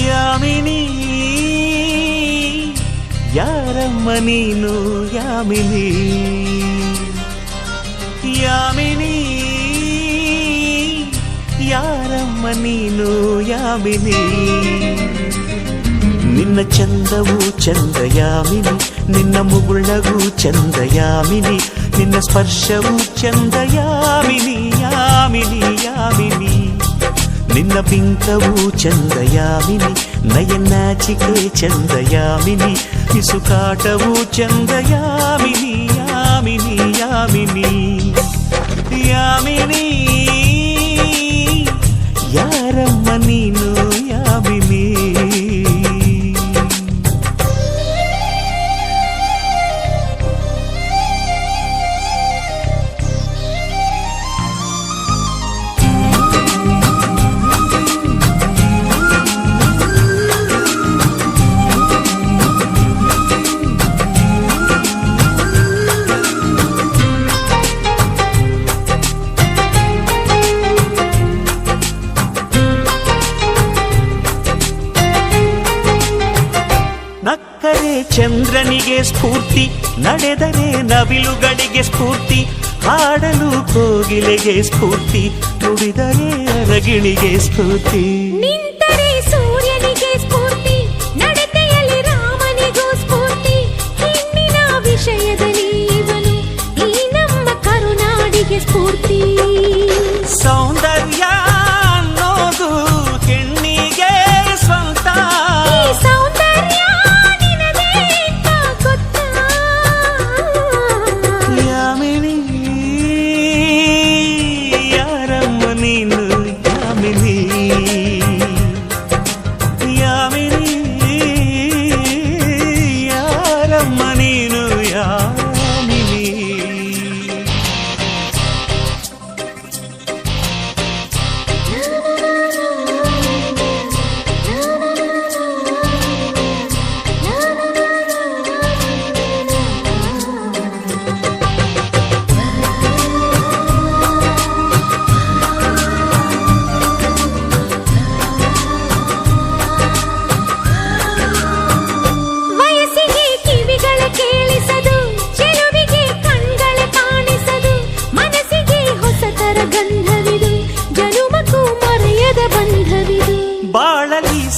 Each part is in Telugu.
యామిని యారమ్మ నీను యామిని. యామిని యారమ్మ నీను యామిని. నిన్న చందవు చందయామిని నిన్న ముగుళ్ళగు చందయామిని నిన్న స్పర్శవు చందయామిని యామిని యామిని. నిన్న విన్నపింకవు చందయామిని నయనాచికే చందయామిని ఇసుకాటవు చందయామిని యామిని యామిని యామిని. ಚಂದ್ರನಿಗೆ ಸ್ಫೂರ್ತಿ ನಡೆದರೆ ನವಿಲುಗಳಿಗೆ ಸ್ಫೂರ್ತಿ ಹಾಡಲು ಕೋಗಿಲೆಗೆ ಸ್ಫೂರ್ತಿ ನುಡಿದರೆ ಅರಗಿಣಿಗೆ ಸ್ಫೂರ್ತಿ. 你。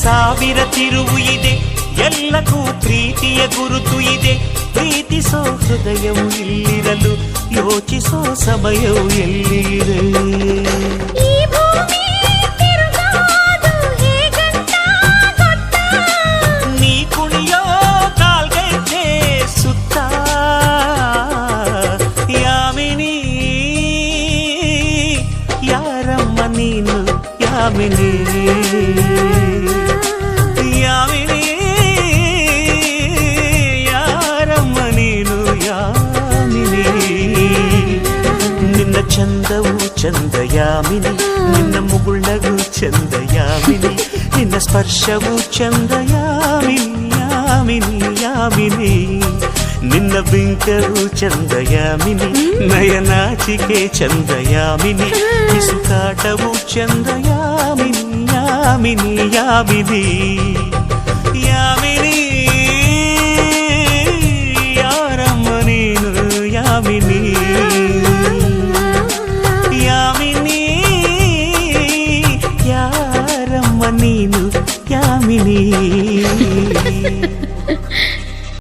ಸಾವಿರ ತಿರುವು ಇದೆ ಎಲ್ಲಕ್ಕೂ ಪ್ರೀತಿಯ ಗುರುತು ಇದೆ ಪ್ರೀತಿಸೋ ಹೃದಯವು ಇಲ್ಲಿರಲು ಯೋಚಿಸೋ ಸಮಯವು ಎಲ್ಲಿದೆ ಈ ಭೂಮಿ ತಿರುಗೋದು ಹೇಗಂತ ಗೊತ್ತಾ? ನೀ ಕುಣಿಯೋ ಕಾಲ್ಗೆಜ್ಜೆ ಸುತ್ತ ಯಾಮಿನಿ ಯಾರಮ್ಮ ನೀನು ಯಾಮಿನಿ ಯಾಮಿನಿ ಚಂದವು ಚಂದ ಯಾಮಿನಿ ನಿನ್ನ ಮುಗುಳ್ನಗು ಚಂದ ಯಾಮಿನಿ ನಿನ್ನ ಸ್ಪರ್ಶವು ಚಂದ ಯಾಮಿನಿ ಯಾಮಿನಿ ಯಾಮಿನಿ ನಿನ್ನ ಬಿಂಕವು ಚಂದ ಯಾಮಿನಿ ನಯನಾಚಿಕೆ ಚಂದ ಯಾಮಿನಿ ಇಸುಕಾಟವು ಚಂದ ಯಾಮಿನಿ ಯಾಮಿನಿ ಯಾಮಿನಿ ಯಾಮಿನಿ పద్మిని